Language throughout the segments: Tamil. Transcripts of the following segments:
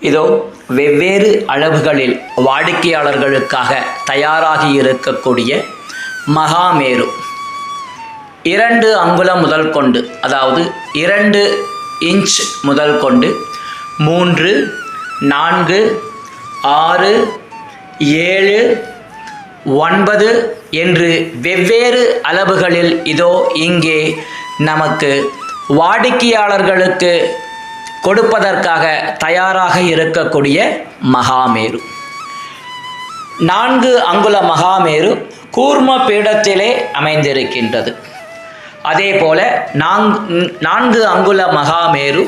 இதோ வெவ்வேறு அளவுகளில் வாடிக்கையாளர்களுக்காக தயாராகி இருக்கக்கூடிய மகாமேரு. இரண்டு அங்குலம் முதல் கொண்டு அதாவது இரண்டு இன்ச் முதல் கொண்டு மூன்று நான்கு ஆறு ஏழு ஒன்பது என்று வெவ்வேறு அளவுகளில் இதோ இங்கே நமக்கு வாடிக்கையாளர்களுக்கு கொடுப்பதற்காக தயாராக இருக்கக்கூடிய மகாமேரு. நான்கு அங்குல மகாமேரு கூர்ம பீடத்திலே அமைந்திருக்கின்றது. அதே போல நான்கு நான்கு அங்குல மகாமேரு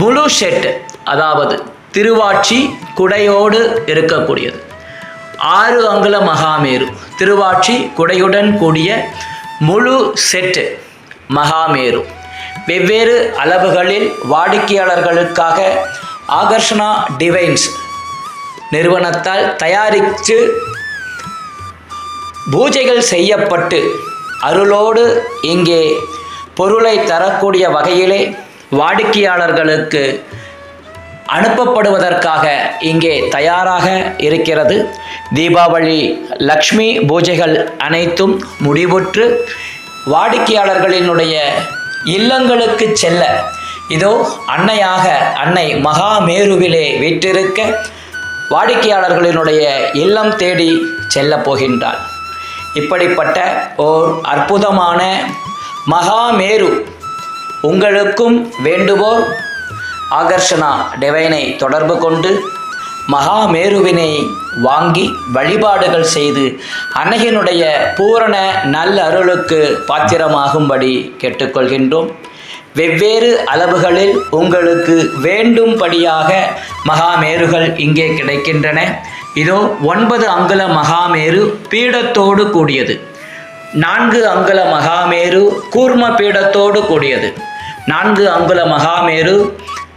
முழு செட்டு அதாவது திருவாட்சி குடையோடு இருக்கக்கூடியது. ஆறு அங்குல மகாமேரு திருவாட்சி குடையுடன் கூடிய முழு செட்டு மகாமேரு. வெவ்வேறு அளவுகளில் வாடிக்கையாளர்களுக்காக ஆகர்ஷணா டிவைன்ஸ் நிறுவனத்தால் தயாரித்து பூஜைகள் செய்யப்பட்டு அருளோடு இங்கே பொருளை தரக்கூடிய வகையிலே வாடிக்கையாளர்களுக்கு அனுப்பப்படுவதற்காக இங்கே தயாராக இருக்கிறது. தீபாவளி லக்ஷ்மி பூஜைகள் அனைத்தும் முடிவுற்று வாடிக்கையாளர்களினுடைய இல்லங்களுக்கு செல்ல. இதோ அன்னையாக அன்னை மகாமேருவிலே வீற்றிருக்க வாடிக்கையாளர்களினுடைய இல்லம் தேடி செல்ல போகின்றாள். இப்படிப்பட்ட ஓர் அற்புதமான மகாமேரு உங்களுக்கும் வேண்டுவோர் ஆகர்ஷனா டிவைனை தொடர்பு கொண்டு மகாமேருவினை வாங்கி வழிபாடுகள் செய்து அன்னையினுடைய பூரண நல்ல அருளுக்கு பாத்திரமாகும்படி கேட்டுக்கொள்கின்றோம். வெவ்வேறு அளவுகளில் உங்களுக்கு வேண்டும்படியாக மகாமேருகள் இங்கே கிடைக்கின்றன. இதோ ஒன்பது அங்குல மகாமேரு பீடத்தோடு கூடியது. நான்கு அங்குல மகாமேரு கூர்ம பீடத்தோடு கூடியது. நான்கு அங்குல மகாமேரு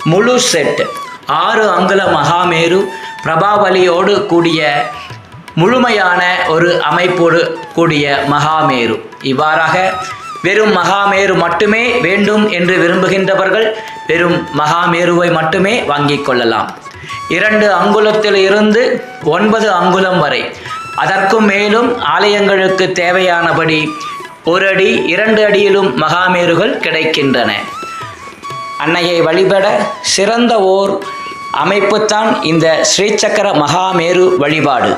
முழு செட் ஆறு அங்குல மகாமேரு பிரபாவலியோடு கூடிய முழுமையான ஒரு அமைப்போடு கூடிய மகாமேரு. இவ்வாறாக வெறும் மகாமேரு மட்டுமே வேண்டும் என்று விரும்புகின்றவர்கள் வெறும் மகாமேருவை மட்டுமே வாங்கிக் கொள்ளலாம். இரண்டு அங்குலத்தில் இருந்து ஒன்பது அங்குலம் வரை. அதற்கும் மேலும் ஆலயங்களுக்கு தேவையானபடி ஒரு அடி இரண்டு அடியிலும் மகாமேருகள் கிடைக்கின்றன. அன்னையை வழிபட சிறந்த ஓர் அமைப்புத்தான் இந்த ஸ்ரீசக்கர மகாமேரு வழிபாடு.